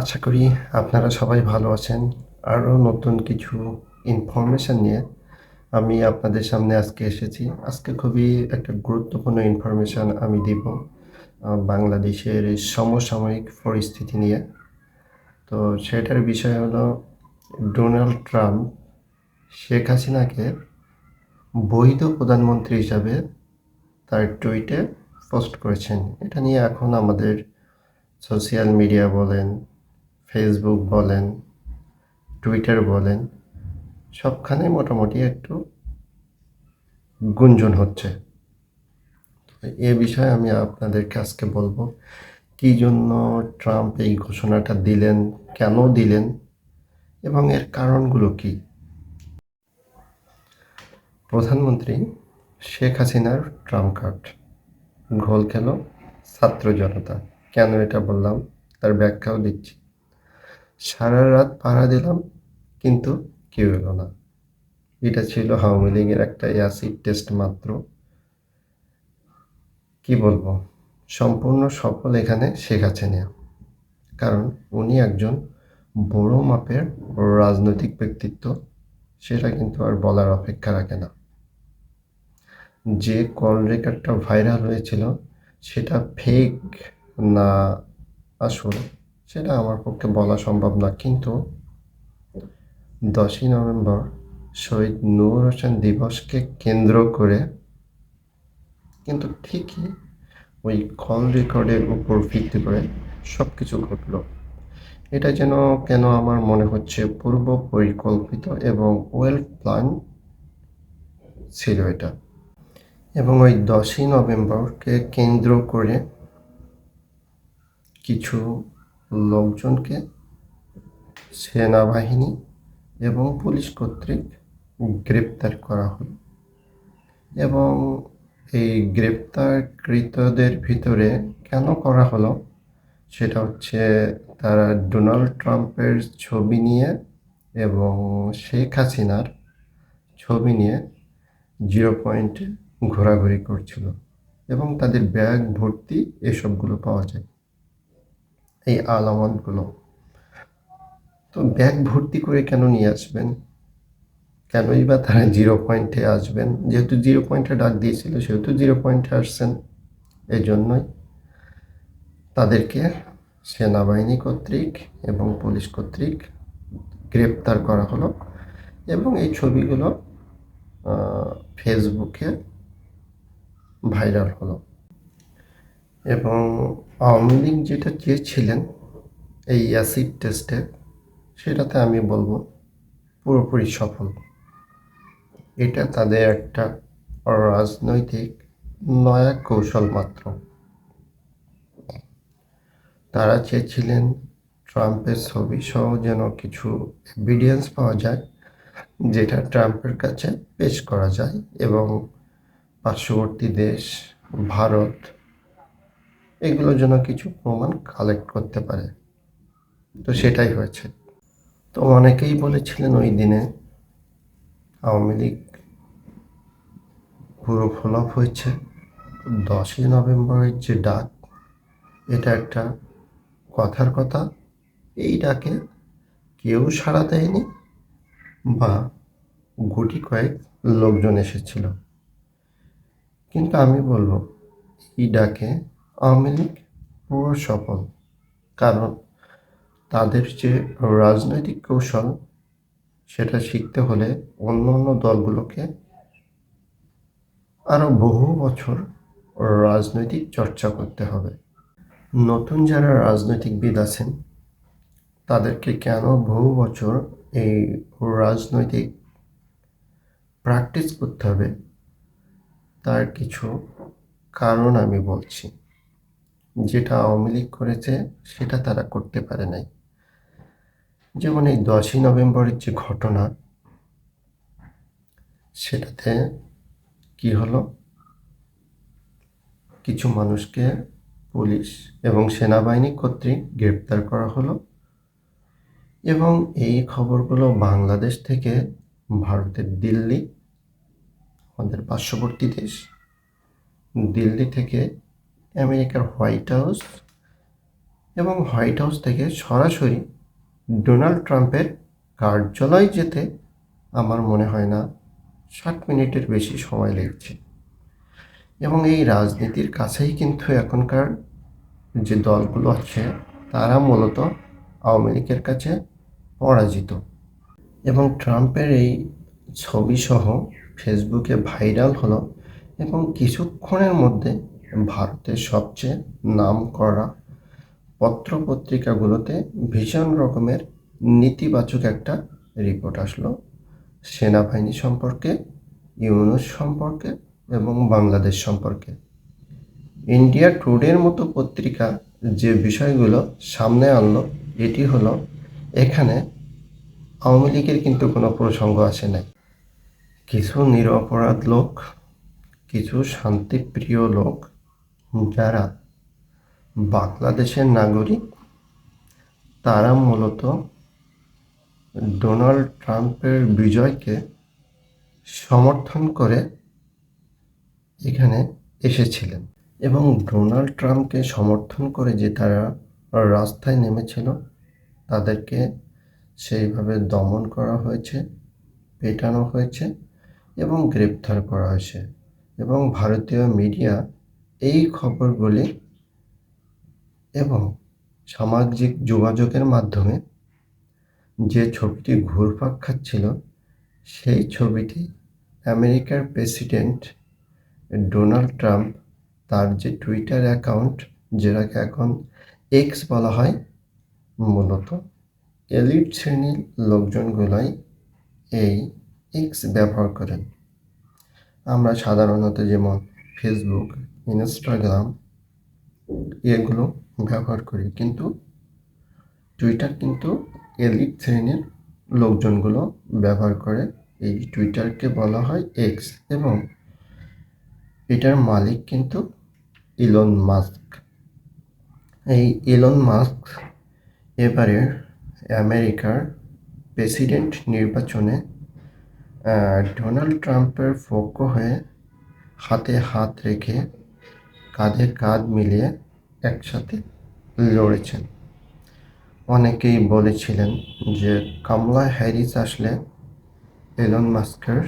আশা করি আপনারা সবাই ভালো আছেন। আরও নতুন কিছু ইনফরমেশান নিয়ে আমি আপনাদের সামনে আজকে এসেছি। আজকে খুবই একটা গুরুত্বপূর্ণ ইনফরমেশান আমি দিব বাংলাদেশের সমসাময়িক পরিস্থিতি নিয়ে। তো সেটার বিষয় হলো ডোনাল্ড ট্রাম্প শেখ হাসিনাকে বৈধ প্রধানমন্ত্রী হিসাবে তার টুইটে পোস্ট করেছেন। এটা নিয়ে এখন আমাদের সোশ্যাল মিডিয়া বলেন ফেসবুক বলেন টুইটার বলেন সবখানে মোটামুটি একটু গুঞ্জন হচ্ছে। এ বিষয়ে আমি আপনাদেরকে আজকে বলব, কী জন্য ট্রাম্প এই ঘোষণাটা দিলেন, কেন দিলেন, এবং এর কারণগুলো কী? প্রধানমন্ত্রী শেখ হাসিনার ট্রাম্প কার্ড, ঘোল খেল ছাত্র জনতা। কেন এটা বললাম? তার ব্যাখ্যাও দিচ্ছি। সারা রাত পাহারা দিলাম, কিন্তু কেউ এলো না। এটা ছিল লীগের একটা অ্যাসিড টেস্ট মাত্র। কি বলব? সম্পূর্ণ সফল এখানে শেখ হাসিনা। কারণ উনি একজন বড় মাপের রাজনৈতিক ব্যক্তিত্ব, সেটা কিন্তু আর বলার অপেক্ষা রাখে না। যে কল রেকর্ডটা ভাইরাল হয়েছিল, সেটা ফেক না আসল। সেটা আমার পক্ষে বলা সম্ভব না। কিন্তু দশই নভেম্বর শহীদ নূর হোসেন দিবসকে কেন্দ্র করে কিন্তু ঠিকই ওই কল রেকর্ডের উপর ভিত্তি করে সব কিছু ঘটলো। এটা যেন কেন আমার মনে হচ্ছে পূর্ব পরিকল্পিত এবং ওয়েল প্ল্যান ছিল এটা। এবং ওই দশই নভেম্বরকে কেন্দ্র করে কিছু লোকজনকে সেনাবাহিনী এবং পুলিশ কর্তৃক গ্রেপ্তার করা হলো। এবং এই গ্রেপ্তারকৃতদের ভিতরে কেন করা হলো, সেটা হচ্ছে তারা ডোনাল্ড ট্রাম্পের ছবি নিয়ে এবং শেখ হাসিনার ছবি নিয়ে জিরো পয়েন্টে ঘোরাঘুরি করছিল এবং তাদের ব্যাগ, ভর্তি এসবগুলো পাওয়া যায়। এই আলামতগুলো। তো ব্যাগ ভর্তি করে কেন নিয়ে আসবেন? কেনই বা তারা জিরো পয়েন্টে আসবেন? যেহেতু জিরো পয়েন্টে ডাক দিয়েছিল, সেহেতু জিরো পয়েন্টে আসছেন। এই জন্যই তাদেরকে সেনাবাহিনী কর্তৃক এবং পুলিশ কর্তৃক গ্রেপ্তার করা হলো এবং এই ছবিগুলো ফেসবুকে ভাইরাল হলো। এবং আওয়ামী লীগ যেটা চেয়েছিলেন এই অ্যাসিড টেস্টে, সেটাতে আমি বলব পুরোপুরি সফল। এটা তাদের একটা রাজনৈতিক নয়া কৌশল মাত্র। তারা চেয়েছিলেন ট্রাম্পের ছবি সহ যেন কিছু এভিডেন্স পাওয়া যায়, যেটা ট্রাম্পের কাছে পেশ করা যায় এবং পার্শ্ববর্তী দেশ, ভারত এগুলোর জন্য কিছু প্রমাণ কালেক্ট করতে পারে। তো সেটাই হয়েছে। তো অনেকেই বলেছিলেন ওই দিনে আওয়ামী লীগ পুরো ফ্লপ হয়েছে। দশই নভেম্বরের যে ডাক, এটা একটা কথার কথা। এই ডাকে কেউ সাড়া দেয়নি বা গুটি কয়েক লোকজন এসেছিল। কিন্তু আমি বলব, এই ডাকে আওয়ামী লীগ পুরো সফল। কারণ তাদের যে রাজনৈতিক কৌশল, সেটা শিখতে হলে অন্য অন্য দলগুলোকে আরও বহু বছর রাজনৈতিক চর্চা করতে হবে। নতুন যারা রাজনৈতিকবিদ আছেন, তাদেরকে কেন বহু বছর এই রাজনৈতিক প্র্যাকটিস করতে হবে, তার কিছু কারণ আমি বলছি। যেটা আওয়ামী লীগ করেছে, সেটা তারা করতে পারে নাই। যেমন এই দশই নভেম্বরের যে ঘটনা, সেটাতে কি হলো? কিছু মানুষকে পুলিশ এবং সেনাবাহিনী কর্তৃক গ্রেপ্তার করা হলো এবং এই খবরগুলো বাংলাদেশ থেকে ভারতের দিল্লি, আমাদের পার্শ্ববর্তী দেশ, দিল্লি থেকে আমেরিকার হোয়াইট হাউস এবং হোয়াইট হাউস থেকে সরাসরি ডোনাল্ড ট্রাম্পের কার্যালয় যেতে আমার মনে হয় না ষাট মিনিটের বেশি সময় লেগেছে। এবং এই রাজনীতির কাছেই কিন্তু এখনকার যে দলগুলো আছে, তারা মূলত আওয়ামী লীগের কাছে পরাজিত। এবং ট্রাম্পের এই ছবিসহ ফেসবুকে ভাইরাল হলো এবং কিছুক্ষণের মধ্যে ভারতের সবচেয়ে নাম করা পত্রপত্রিকাগুলোতে ভীষণ রকমের নেতিবাচক একটা রিপোর্ট আসলো। সেনাবাহিনী সম্পর্কে, ইউনুস সম্পর্কে এবং বাংলাদেশ সম্পর্কে। ইন্ডিয়া টুডের মতো পত্রিকা যে বিষয়গুলো সামনে আনলো, এটি হলো এখানে আওয়ামী লীগের কিন্তু কোনো প্রসঙ্গ আসে নাই। কিছু নিরপরাধ লোক, কিছু শান্তিপ্রিয় লোক যারা বাংলাদেশের নাগরিক, তারা মূলত ডোনাল্ড ট্রাম্পের বিজয়কে সমর্থন করে এখানে এসেছিলেন এবং ডোনাল্ড ট্রাম্পকে সমর্থন করে যে তারা রাস্তায় নেমেছিল, তাদেরকে সেইভাবে দমন করা হয়েছে, পেটানো হয়েছে এবং গ্রেপ্তার করা হয়েছে এবং ভারতীয় মিডিয়া এই খবরগুলি এবং সামাজিক যোগাযোগের মাধ্যমে যে ছবিটি ঘুরপাক খাচ্ছিল, সেই ছবিটি আমেরিকার প্রেসিডেন্ট ডোনাল্ড ট্রাম্প তার যে টুইটার অ্যাকাউন্ট, যেটাকে এখন এক্স বলা হয়, মূলত এলিট শ্রেণির লোকজনগুলাই এই এক্স ব্যবহার করেন। আমরা সাধারণত যেমন ফেসবুক ইনস্টাগ্রাম এগুলো ব্যবহার করি। কিন্তু টুইটার কিন্তু এলিট শ্রেণির লোকজনগুলো ব্যবহার করে। এই টুইটারকে বলা হয় এক্স এবং এটার মালিক কিন্তু ইলন মাস্ক এই ইলন মাস্ক এবারে আমেরিকার প্রেসিডেন্ট নির্বাচনে ডোনাল্ড ট্রাম্পের পক্ষ হয়ে হাতে হাত রেখে কাঁধে কাঁধ মিলিয়ে একসাথে লড়েছেন। অনেকেই বলেছিলেন যে কামলা হ্যারিস আসলে এলন মাস্কের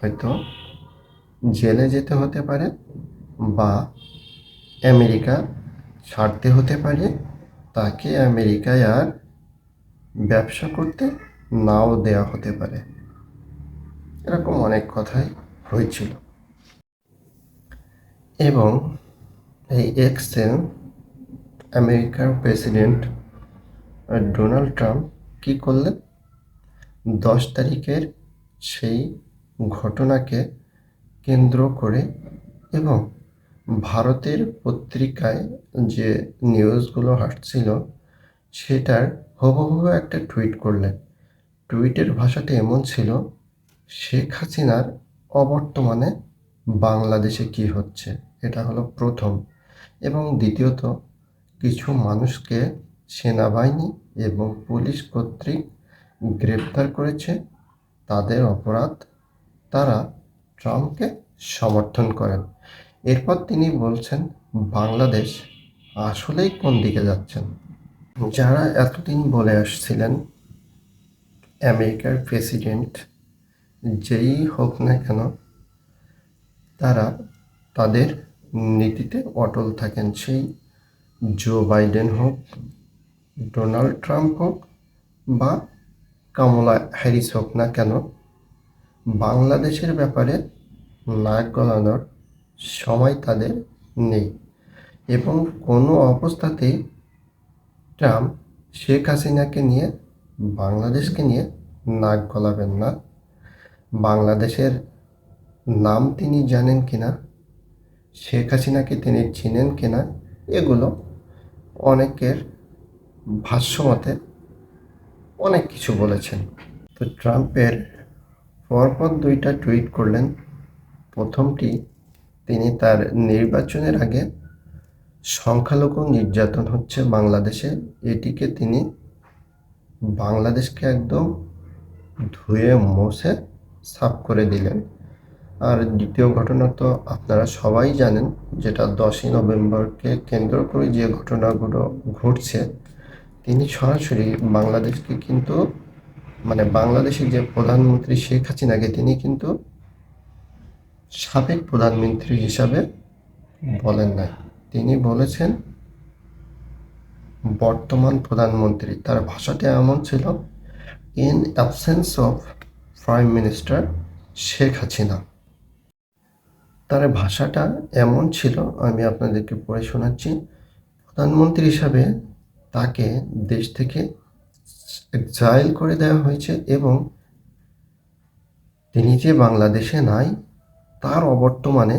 হয়তো জেলে যেতে হতে পারে বা আমেরিকা ছাড়তে হতে পারে। তাকে আমেরিকায় আর ব্যবসা করতে নাও দেওয়া হতে পারে। এরকম অনেক কথাই হয়েছিল। এবং এই এক্সেল আমেরিকার প্রেসিডেন্ট ডোনাল্ড ট্রাম্প কী করলেন? দশ তারিখের সেই ঘটনাকে কেন্দ্র করে এবং ভারতের পত্রিকায় যে নিউজগুলো আসছিল সেটার হুবহু একটা টুইট করলেন। টুইটের ভাষাটা এমন ছিল, শেখ হাসিনার অবর্তমানে বাংলাদেশে কি হচ্ছে? এটা হলো প্রথম। এবং দ্বিতীয়ত, কিছু মানুষকে সেনাবাহিনী এবং পুলিশ কর্তৃক গ্রেপ্তার করেছে। তাদের অপরাধ তারা ট্রাম্পকে সমর্থন করেন। এরপর তিনি বলছেন, বাংলাদেশ আসলেই কোন দিকে যাচ্ছেন? যারা এতদিন বলে আসছিলেন, আমেরিকার প্রেসিডেন্ট যেই হোক না কেন, তারা তাদের নীতিতে অটল থাকেন সেই জো বাইডেন হোক ডোনাল্ড ট্রাম্প হোক বা কামলা হ্যারিস হোক না কেন, বাংলাদেশের ব্যাপারে নাক গলানোর সময় তাদের নেই। এবং কোনো অবস্থাতেই ট্রাম্প, শেখ হাসিনাকে নিয়ে, বাংলাদেশকে নিয়ে নাক গলাবেন না। বাংলাদেশের নাম তিনি জানেন কিনা শেখ হাসিনাকে তিনি চিনেন কিনা, এগুলো অনেকের ভাষ্যমতে অনেক কিছু বলেছেন। তো ট্রাম্পের পরপর দুইটা টুইট করলেন। প্রথমটি, তিনি তার নির্বাচনের আগে সংখ্যালঘু নির্যাতন হচ্ছে বাংলাদেশে, এটিকে তিনি বাংলাদেশকে একদম ধুয়ে মুছে সাফ করে দিলেন। আর দ্বিতীয় ঘটনা তো আপনারা সবাই জানেন, যেটা দশই নভেম্বরকে কেন্দ্র করে যে ঘটনাগুলো ঘটছে, তিনি সরাসরি বাংলাদেশকে কিন্তু মানে বাংলাদেশের যে প্রধানমন্ত্রী শেখ হাসিনাকে তিনি কিন্তু সাবেক প্রধানমন্ত্রী হিসাবে বলেন নাই। তিনি বলেছেন, বর্তমান প্রধানমন্ত্রী, তার ভাষাটা এমন ছিল in absence of prime minister Sheikh Hasina. তার ভাষাটা এমন ছিল, আমি আপনাদেরকে পড়ে শোনাচ্ছি। প্রধানমন্ত্রী হিসাবে তাকে দেশ থেকে এক্সাইল করে দেওয়া হয়েছে এবং তিনি যে বাংলাদেশে নাই, তার অবর্তমানে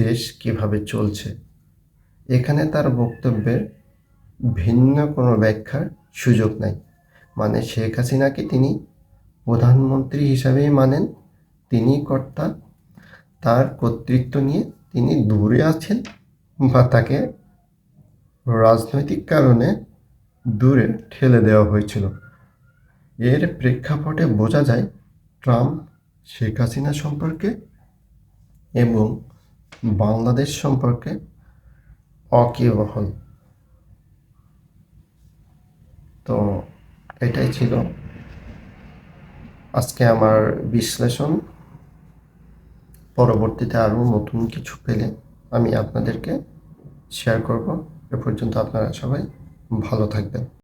দেশ কীভাবে চলছে? এখানে তার বক্তব্যের ভিন্ন কোনো ব্যাখ্যার সুযোগ নাই। মানে শেখ হাসিনাকে তিনি প্রধানমন্ত্রী হিসাবেই মানেন, তিনি কর্তা তার কর্তৃত্ব নিয়ে তিনি দূরে আছেন বা তাকে রাজনৈতিক কারণে দূরে ঠেলে দেওয়া হয়েছিল। এর প্রেক্ষাপটে বোঝা যায়, ট্রাম্প, শেখ হাসিনা সম্পর্কে এবং বাংলাদেশ সম্পর্কে অকিবহল। তো এটাই ছিল আজকে আমার বিশ্লেষণ। পরবর্তীতে আরও নতুন কিছু পেলে আমি আপনাদেরকে শেয়ার করব। এ পর্যন্ত আপনারা সবাই ভালো থাকবেন।